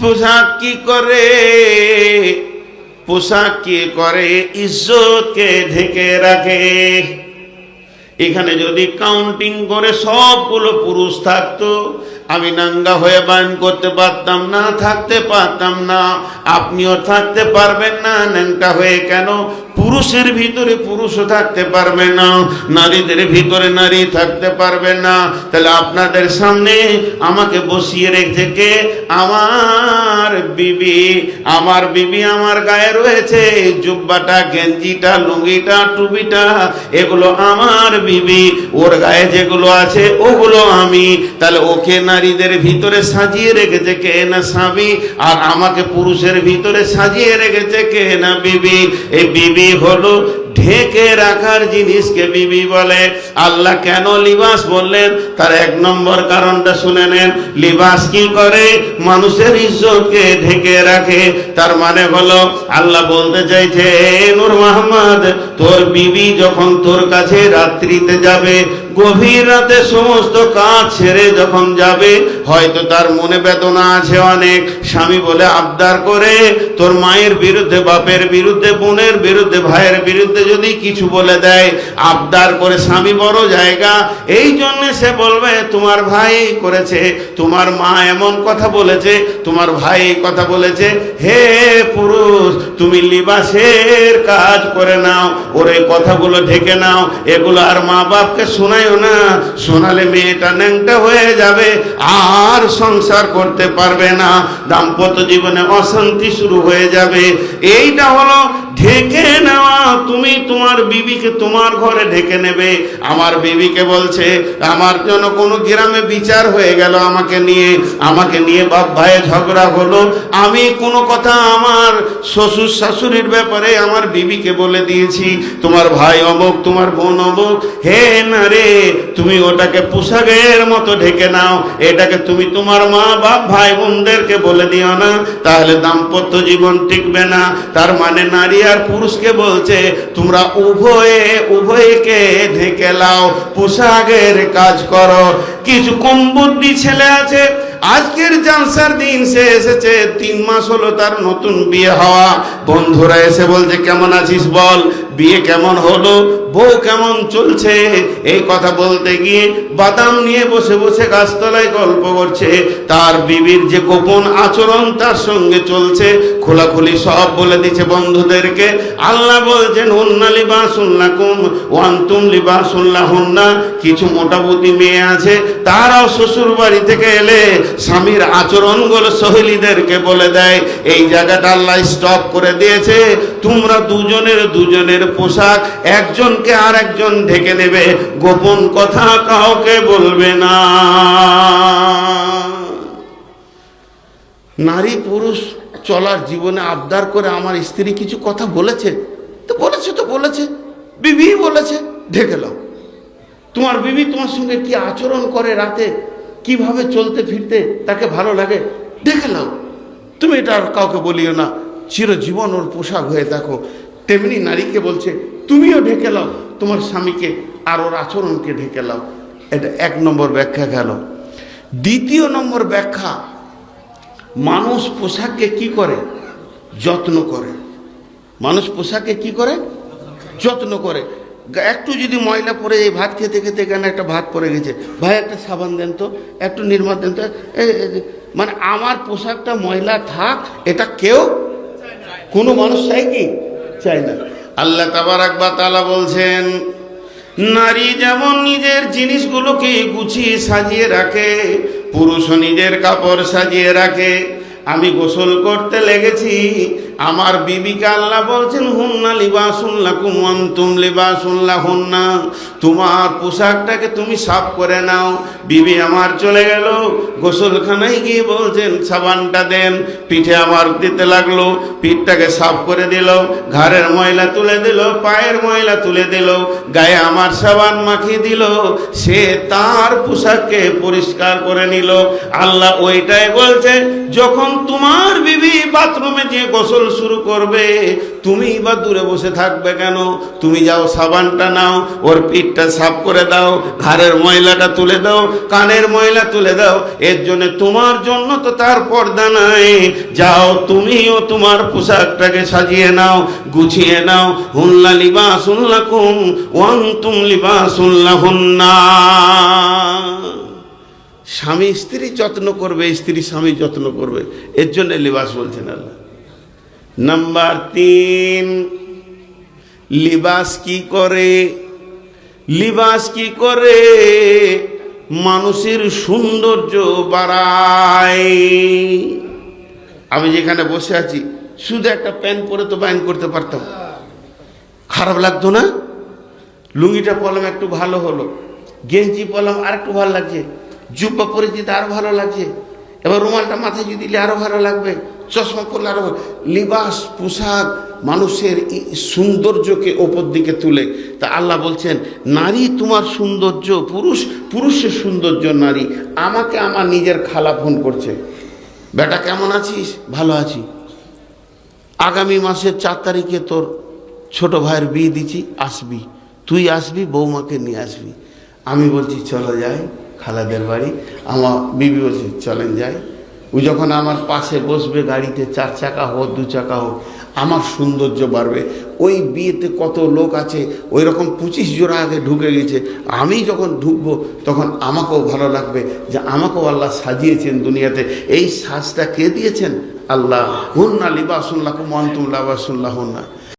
পোশাক কি করে? পোশাক কি করে? ইজ্জতকে ঢেকে রাখে। এখানে যদি কাউন্টিং করে সবগুলো পুরুষ থাকতো, আমি নাঙ্গা হয়ে বান করতে পারতাম না, থাকতে পারতাম না। আপনিও থাকতে পারবেন না, ন্যাংটা হয়ে কেন? পুরুষের ভিতরে পুরুষও থাকতে পারবে না, নারীদের ভিতরে নারী থাকতে পারবে না। তাহলে আপনাদের সামনে আমাকে বসিয়ে রেখেছে কে? আমার বিবি। আমার বিবি আমার গায়ে রয়েছে, জুব্বাটা, গেঞ্জিটা, লুঙ্গিটা, টুপিটা, এগুলো আমার বিবি। ওর গায়ে যেগুলো আছে, ওগুলো আমি। তাহলে ওকে নারীদের ভিতরে সাজিয়ে রেখেছে কে না স্বামী? আর আমাকে পুরুষের ভিতরে সাজিয়ে রেখেছে কে না বিবি? এই বিবি হলো ঢেকে রাখার জিনিসকে বিবি বলে। আল্লাহ কেন লিবাস বললেন? তার এক নম্বর কারণটা শুনে নেন। লিবাস কি করে? মানুষের ইজ্জতকে ঢেকে রাখে। তার মানে হলো, আল্লাহ বলতে চাইছে নূর মোহাম্মদ তোর বিবি যখন তোর কাছে রাত্রিতে যাবে, গভীর রাতে সমস্ত কাজ ছেড়ে যখন যাবে, হয়তো তার মনে বেদনা আছে অনেক। স্বামী বলে, আবদার করে, তোর মায়ের বিরুদ্ধে, বাপের বিরুদ্ধে, বোনের বিরুদ্ধে, ভাইয়ের বিরুদ্ধে যদি কিছু বলে দেয়, আবদার করে স্বামী বড় জায়গা, এই জন্য সে বলবে, তোমার ভাই করেছে, তোমার মা এমন কথা বলেছে, তোমার ভাই কথা বলেছে, হে পুরুষ, তুমি লিবাসের কাজ করে নাও, ওর এই কথাগুলো ঢেকে নাও, এগুলো আর মা বাপকে শোনায়ও না, শোনালে মেয়েটা ন্যাংটা হয়ে যাবে, আর সংসার করতে পারবে না, দাম্পত্য জীবনে অশান্তি শুরু হয়ে যাবে। এইটা হলো ঢেকে নেওয়া তুমি তোমার বিবিকে তোমার ঘরে ঢেকে নেবে। আমার বিবিকে বলছে, আমার জন্য কোনো গ্রামে বিচার হয়ে গেল আমাকে নিয়ে। আমাকে নিয়ে বাপ ভাইয়ে ঝগড়া হলো। আমি কোনো কথা আমার শ্বশুর শাশুড়ির ব্যাপারে আমার বিবিকে বলে দিয়েছি। তোমার ভাই অমুক, তোমার বোন অমুক। হে না রে তুমি ওটাকে পোশাকের মতো ঢেকে নাও। এটাকে তুমি তোমার মা, বাপ, ভাই, বোনদেরকে বলে দিও না। তাহলে দাম্পত্য জীবন টিকবে না। তার মানে নারী আর পুরুষকে বলছে, তোমরা উভয়ে, উভয়কে ঢেকে লাও পোশাকের কাজ করো। কিছু কম বুদ্ধি ছেলে আছে, আজকের জালসার দিন সে এসেছে, তিন মাস হলো তার নতুন বিয়ে হওয়া। বন্ধুরা এসে বলছে, কেমন আছিস বল? বিয়ে কেমন হলো? বউ কেমন চলছে? এই কথা বলতে গিয়ে বাদাম নিয়ে বসে বসে গাছতলায় গল্প করছে। তার বিবির যে গোপন আচরণ তার সঙ্গে চলছে। খোলাখুলি সব বলে দিচ্ছে বন্ধুদেরকে। আল্লাহ বলছেন, হুন্না লিবাসুল্লাকুম ওয়ান্তুম লিবাসুল্লাহুন্না কিছু মোটামুটি মেয়ে আছে, তারাও শ্বশুর বাড়ি থেকে এলে স্বামীর আচরণগুলো সহেলিদেরকে বলে দেয়। এই জায়গাটা আল্লাহ স্টপ করে দিয়েছে। তোমরা দুজনের দুজনের পোশাক একজনকে আর একজন ঢেকে নেবে গোপন কথা কাউকে বলবে না। নারী পুরুষ চলার জীবনে আবদার করে আমার স্ত্রী কিছু কথা বলেছে? তো বলেছে তো বলেছে। বিবি বলেছে, ঢেকে লাও তোমার বিবি তোমার সঙ্গে কি আচরণ করে রাতে? কীভাবে চলতে ফিরতে তাকে ভালো লাগে? দেখে নাও তুমি এটা আর কাউকে বলিও না। চিরজীবন ওর পোশাক হয়ে থাকো। তেমনি নারীকে বলছে, তুমিও ঢেকে লাও, তোমার স্বামীকে আর ওর আচরণকে ঢেকে লাও। এটা এক নম্বর ব্যাখ্যা গেল। দ্বিতীয় নম্বর ব্যাখ্যা, মানুষ পোশাককে কি করে? যত্ন করে। মানুষ পোশাককে কি করে? যত্ন করে। একটু যদি ময়লা পড়ে এই ভাত খেতে খেতে কেন একটা ভাত পড়ে গেছে। ভাই, একটা সাবান দেন তো, একটু নির্মা দেন তো। মানে আমার পোশাকটা ময়লা থাক, এটা কেউ, কোনো মানুষ চাই কি? চায় না। আল্লাহ তাবার একবার তালা বলছেন, নারী যেমন নিজের জিনিসগুলোকে গুছিয়ে সাজিয়ে রাখে, পুরুষও নিজের কাপড় সাজিয়ে রাখে। আমি গোসল করতে লেগেছি আমার বিবিকে আল্লাহ বলছেন, হুন্না লিবাসুল্লাহ কুমন্তুম লিবাসুল্লাহ হুন্না তোমার পোশাকটাকে তুমি সাফ করে নাও। বিবি আমার চলে গেল। গোসলখানায় গিয়ে বলছেন, সাবানটা দেন। পিঠে আমার দিতে লাগল। পিঠটাকে সাফ করে দিল। ঘাড়ের ময়লা তুলে দিল। পায়ের ময়লা তুলে দিল। গায়ে আমার সাবান মাখিয়ে দিল। সে তার পোশাককে পরিষ্কার করে নিল। আল্লাহ ওইটাই বলছে, যখন তোমার বিবি বাথরুমে যে গোসল শুরু করবে। তুমি বা দূরে বসে থাকবে কেন? তুমি যাও, সাবানটা নাও, ওর পিঠটা সাফ করে দাও, ঘাড়ের ময়লাটা তুলে দাও, কানের ময়লা তুলে দাও। এর জন্য তোমার জন্য তো তার পর্দা নাই। যাও তুমিও তোমার পোশাকটাকে সাজিয়ে নাও, গুছিয়ে নাও। হুল্লা লিবাস উল্লাকুম ওয়াং তুম লিবাস উল্লাহুন্না স্বামী স্ত্রী যত্ন করবে, স্ত্রী স্বামী যত্ন করবে। এর জন্য লিবাস বলছেন আল্লাহ। নাম্বার তিন, লিবাস কি করে? লিবাস কি করে? মানুষের সৌন্দর্য বাড়ায়। আমি যেখানে বসে আছি, শুধু একটা প্যান্ট পরে তো বাইন করতে পারতাম। খারাপ লাগতো না? লুঙ্গিটা পরলাম, একটু ভালো হলো। গেঞ্জি পরলাম আর একটু ভালো লাগছে। জুব্বা পরে দিতে আরও ভালো লাগছে। এবার রুমালটা মাথায় যদি দিলে আরও ভালো লাগবে, চশমা পরলে আরও ভালো লিবাস, পোশাক মানুষের সৌন্দর্যকে ওপর দিকে তুলে। তা আল্লাহ বলছেন, নারী তোমার সৌন্দর্য, পুরুষ পুরুষের সৌন্দর্য নারী। আমাকে আমার নিজের খালা ফোন করছে। বেটা, কেমন আছিস? ভালো আছি। আগামী মাসের চার তারিখে তোর ছোট ভাইয়ের বিয়ে দিছি আসবি। তুই আসবি, বৌমাকে নিয়ে আসবি। আমি বলছি, চলো যাই। খালাদের বাড়ি। আমার বিবি বলছে, চলেন যাই। ও যখন আমার পাশে বসবে, গাড়িতে চার চাকা হোক, দু চাকা হোক, আমার সৌন্দর্য বাড়বে। ওই বিয়েতে কত লোক আছে ওই রকম পঁচিশ জোড়া আগে ঢুকে গেছে। আমি যখন ঢুকবো, তখন আমাকেও ভালো লাগবে যে আমাকেও আল্লাহ সাজিয়েছেন দুনিয়াতে। এই সাজটা কে দিয়েছেন? আল্লাহ। হুন্না লিবাসুল্লাহ মন্তুল্লাহ বাসুল্লাহ হুন্না